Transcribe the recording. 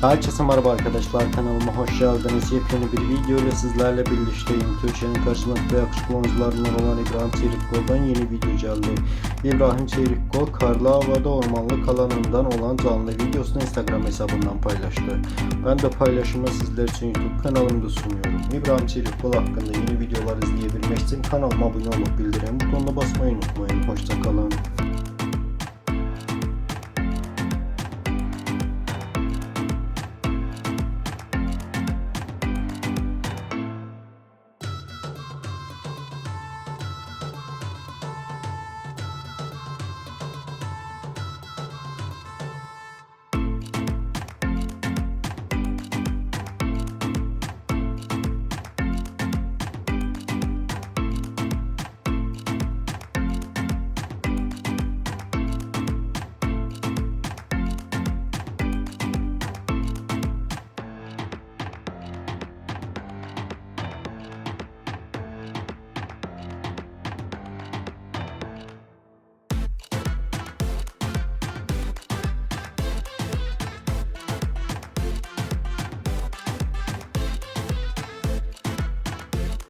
Herkese merhaba arkadaşlar kanalıma hoş geldiniz. Yepyeni bir video ile sizlerle birlikteyim. Türkiye'nin karizmatik ve yakışıklı oyuncularından olan İbrahim Çelikkol'dan yeni video geldi. İbrahim Çelikkol karlı havada ormanlık alanından olan canlı videosunu Instagram hesabından paylaştı. Ben de paylaşımı sizler için YouTube kanalımda sunuyorum. İbrahim Çelikkol hakkında yeni videolar izleyebilmek için kanalıma abone olup bildirim butonuna basmayı unutmayın. Hoşçakalın.